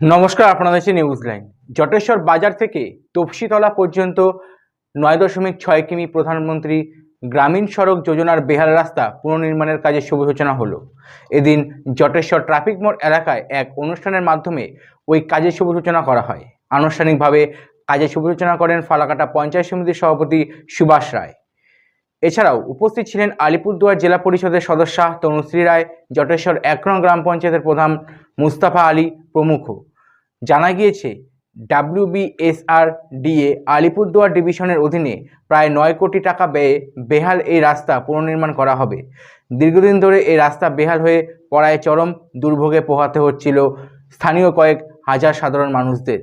নমস্কার, আপনাদের দেখছেন নিউজ লাইন জটেশ্বর বাজার থেকে তপসিতলা পর্যন্ত নয় দশমিক ছয় কিমি প্রধানমন্ত্রী গ্রামীণ সড়ক যোজনার বেহাল রাস্তা পুনর্নির্মাণের কাজে শুভ সূচনা হলো। এদিন জটেশ্বর ট্রাফিক মোড় এলাকায় এক অনুষ্ঠানের মাধ্যমে ওই কাজের শুভ সূচনা করা হয়। আনুষ্ঠানিকভাবে কাজের শুভ সূচনা করেন ফালাকাটা পঞ্চায়েত সমিতির সভাপতি সুভাষ রায়। এছাড়াও উপস্থিত ছিলেন আলিপুরদুয়ার জেলা পরিষদের সদস্যা তনুশ্রী রায়, জটেশ্বর এক নং গ্রাম পঞ্চায়েতের প্রধান মুস্তাফা আলী প্রমুখ। জানা গিয়েছে ডাব্লিউবিএসআর ডিএ আলিপুরদুয়ার ডিভিশনের অধীনে প্রায় নয় কোটি টাকা ব্যয়ে বেহাল এই রাস্তা পুনর্নির্মাণ করা হবে। দীর্ঘদিন ধরে এই রাস্তা বেহাল হয়ে পড়ায় চরম দুর্ভোগে পোহাতে হচ্ছিল স্থানীয় কয়েক হাজার সাধারণ মানুষদের।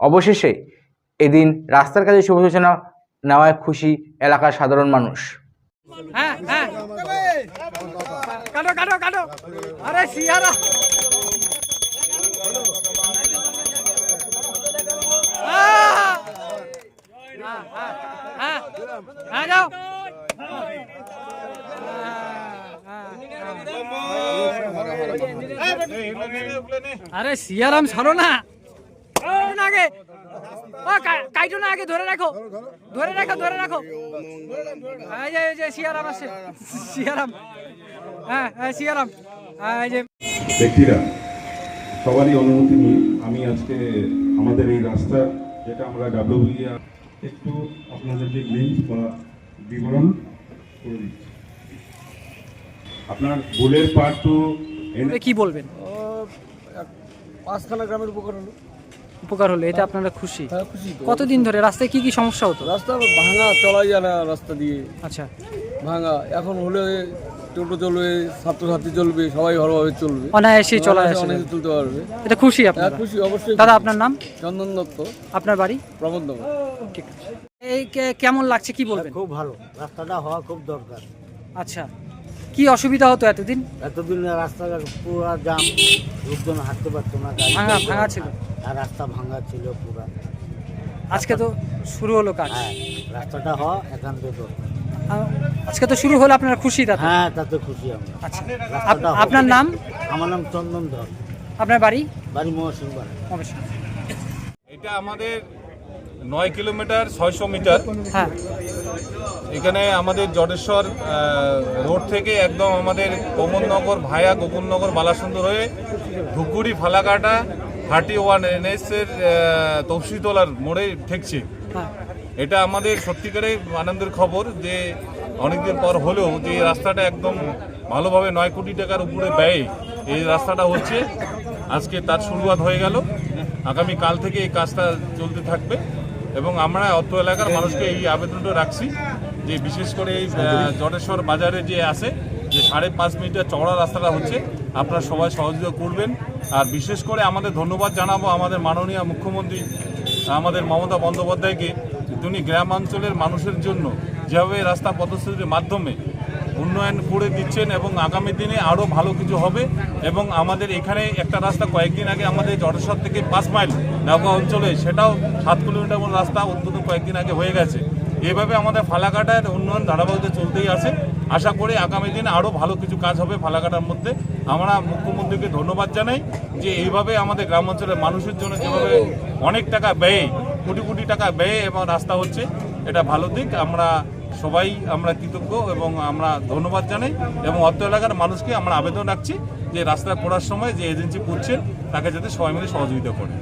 অবশেষে এদিন রাস্তার কাজে শুভ সূচনা নেওয়ায় খুশি এলাকার সাধারণ মানুষ। হ্যাঁ হ্যাঁ। আরে সিয়ারা! হ্যাঁ। আরে সিয়ারাম ছাড়ো না। আগে ও কা- কাইটো না আগে ধরে রাখো। ধরে রাখো ধরে রাখো। এই যে এই যে সিয়ারাম আসছে। সিয়ারাম হ্যাঁ হ্যাঁ সিয়ারাম হ্যাঁ, এই যে। ব্যক্তিরা সবারই অনুমতি নিয়ে আমি আজকে আমাদের এই রাস্তা যেটা আমরা ডাব্লিউবিআ একটু আপনাদেরকে লিঙ্ক বা বিবরণ করে দিচ্ছি। আপনার ভুলের পার্ট তো কি বলবেন? এক- পাঁচখানা গ্রামের উপকার হলো উপকার হলো এটা আপনারা খুশি? হ্যাঁ খুশি তো। কতদিন ধরে? রাস্তায় কি কি সমস্যা হতো? রাস্তা ভাঙা চলাই যায় না রাস্তা দিয়ে। আচ্ছা। ভাঙা এখন হলে টোটো চলবে ছাত্রছাত্রী চলবে সবাই ভালোভাবে চলবে। অনায়াসে চলা আসে অনেকে চলতে পারবে। এটা খুশি হ্যাঁ আপনারা? খুশি অবশ্যই দাদা আপনার নাম? চন্দন দত্ত। আপনার বাড়ি? প্রমোদ দত্ত ঠিক আছে। এই কে- কেমন লাগছে কি বলবেন? খুব ভালো। রাস্তাটা হওয়া খুব দরকার। আচ্ছা। কি অসুবিধা হতো এতদিন? এতদিন রাস্তাঘাট পুরো জাম লোকজন হাঁটতে পারতো না। গাড়ি ভাঙা চলতো ভাঙা না। ছিল? আর রাস্তা ভাঙা ছিল পুরো। আজকে তো শুরু হলো কাজ। হ্যাঁ রাস্তাটা হওয়া একান্ত আজকে তো শুরু হলো আপনারা খুশি তাতে? হ্যাঁ তাতে খুশি আমরা। আচ্ছা। রাস্তাটা হোক। আপনার নাম? আমার নাম চন্দন ধর। আপনার বাড়ি? বাড়ি মহসিং বাড়ি অবশ্যই এটা আমাদের নয় কিলোমিটার ছয়শো মিটার। হ্যাঁ। এখানে আমাদের জটেশ্বর আহ, রোড থেকে একদম আমাদের কোমলনগর ভায়া গোকুলনগর বালাসুন্দর হয়ে ধুপগুড়ি ফালাকাটা থার্টি ওয়ান এনএসের তফসিতলার মোড়ে ঠেকছে। হ্যাঁ। এটা আমাদের সত্যিকারের আনন্দের খবর যে অনেকদিন পর হলেও যে রাস্তাটা একদম ভালোভাবে নয় কোটি টাকার উপরে ব্যয়ে এই রাস্তাটা হচ্ছে আজকে তার শুরুয়াত হয়ে গেল। আগামী কাল থেকে এই কাজটা চলতে থাকবে এবং আমরা অত্র এলাকার মানুষকে এই আবেদনটা রাখছি যে বিশেষ করে এই জটেশ্বর বাজারে যে আছে যে সাড়ে পাঁচ মিটার চওড়া রাস্তাটা হচ্ছে, আপনারা সবাই সহযোগিতা করবেন। আর বিশেষ করে আমাদের ধন্যবাদ জানাব আমাদের মাননীয় মুখ্যমন্ত্রী, আমাদের মমতা বন্দ্যোপাধ্যায়কে তিনি গ্রামাঞ্চলের মানুষের জন্য যেভাবে রাস্তা পদস্থিতির মাধ্যমে উন্নয়ন করে দিচ্ছেন এবং আগামী দিনে আরও ভালো কিছু হবে এবং আমাদের এখানে একটা রাস্তা কয়েকদিন আগে আমাদের জটেশ্বর থেকে পাঁচ মাইল নৌকা অঞ্চলে, সেটাও সাত কিলোমিটার রাস্তা অন্তত কয়েকদিন আগে হয়ে গেছে। এভাবে আমাদের ফালাকাটার উন্নয়ন ধারাবাহিকতা চলতেই আছে। আশা করি আগামী দিনে আরও ভালো কিছু কাজ হবে ফালাকাটার মধ্যে। আমরা মুখ্যমন্ত্রীকে ধন্যবাদ জানাই যে এইভাবে আমাদের গ্রামাঞ্চলের মানুষের জন্য যেভাবে অনেক টাকা ব্যয়ে, কোটি কোটি টাকা ব্যয়ে এবং রাস্তা হচ্ছে, এটা ভালো দিক। আমরা সবাই আমরা কৃতজ্ঞ এবং আমরা ধন্যবাদ জানাই এবং অত্র এলাকার মানুষকে আমরা আবেদন রাখছি যে রাস্তা করার সময় যে এজেন্সি করছেন তাকে যাতে সবাই মিলে সহযোগিতা করে।